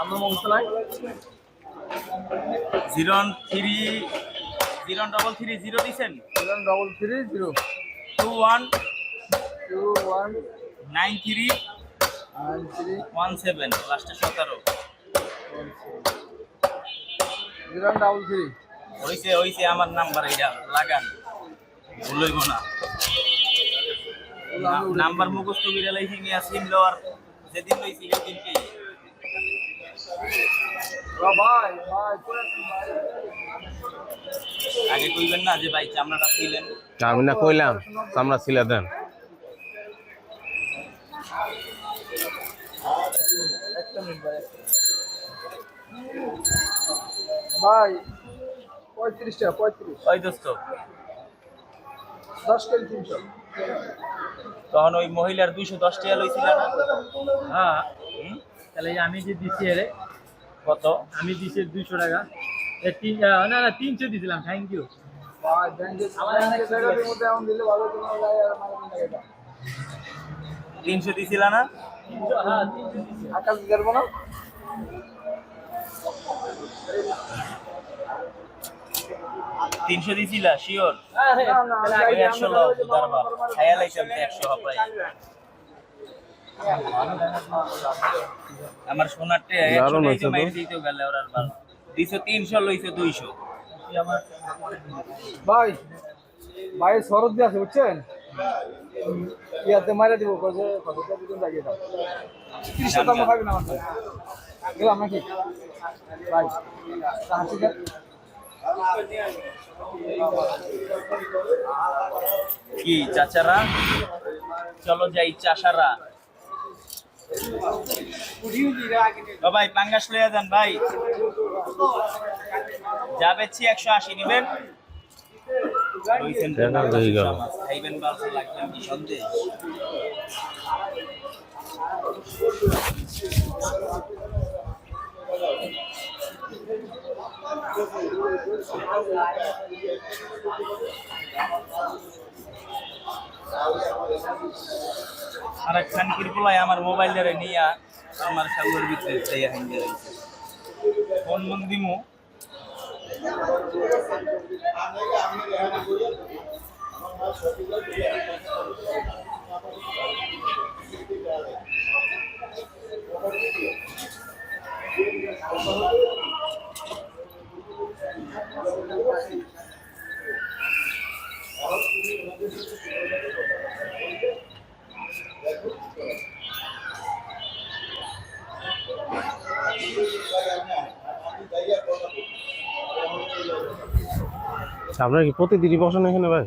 আপনার মুখস্থ নাই? Zero three zero double three zero দিছেন? Seven double three zero. Two one two one nine three nine three one seven লাস্টে সতেরো। Zero double three হইছে হইছে আমার নাম্বার এটা লাগান। ভুল হইব না। নাম্বার মুখস্থ করে লাইছি নিয়ে সিম লওয়ার। যেদিন লইছি সেদিন ভাই ভাই চলে আসুন ভাই আগে কইবেন না যে ভাই চামড়াটা ছিলেন। আমি না কইলাম চামড়া ছিলে দেন। ভাই পঁয়ত্রিশ টাকা পঁয়ত্রিশ। ওই দশ কেজি তিনশো। তখন ওই মহিলার দুইশো দশ টাকা লইছিল না? হ্যাঁ। হুম? তাহলে আমি যে দিচ্ছি এরে কত? আমি দিচ্ছি দুইশো টাকা। এ তিন না না তিনশো দিছিলাম থ্যাংক ইউ তিনশো দিছিল না? তিনশো হ্যাঁ তিনশো দিচ্ছি আকাশ দেবো না? তিনশো দিছিল শিওর হ্যাঁ একশো লও একশো হপাই আমার সোনারটে একশো টাকা তো। মাইর দিতেও গেলে ওর আর ভালো। দিছো তিনশো লইছে দুইশো। ভাই ভাই শরৎ দিয়ে আছে বুঝছেন? ইয়াতে মারা দিব কজে কজটা দিন লাগিয়ে দাও। তিরিশ শতাংশ থাকবে না আমার। গেলাম নাকি? ভাই হাসি দেন কি চাচারা? চলো যাই চাষারা। ও ভাই পাঙ্গাস লইয়া যান ভাই। যা বেচছি একশো আশি নিবেন। লইছেন আর এক খানকির আমার মোবাইল ধরে নিয়া আমার সামনের ভিতরে চাইয়া হাঙ্গে রয়েছে ফোন মন দিমু। আপনার কি প্রতিদিনই বসেন এখানে ভাই?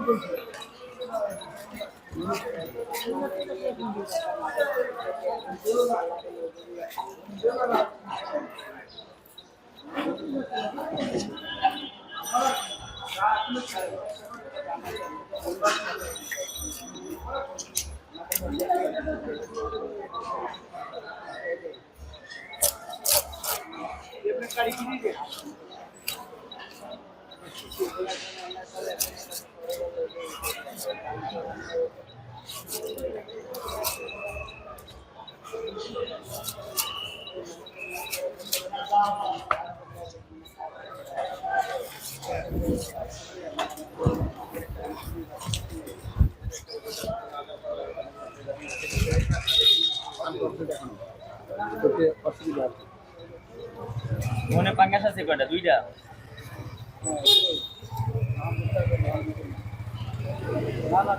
অসুবিধা আছে মনে পাঙ্গাস আছে কয়টা দুইটা না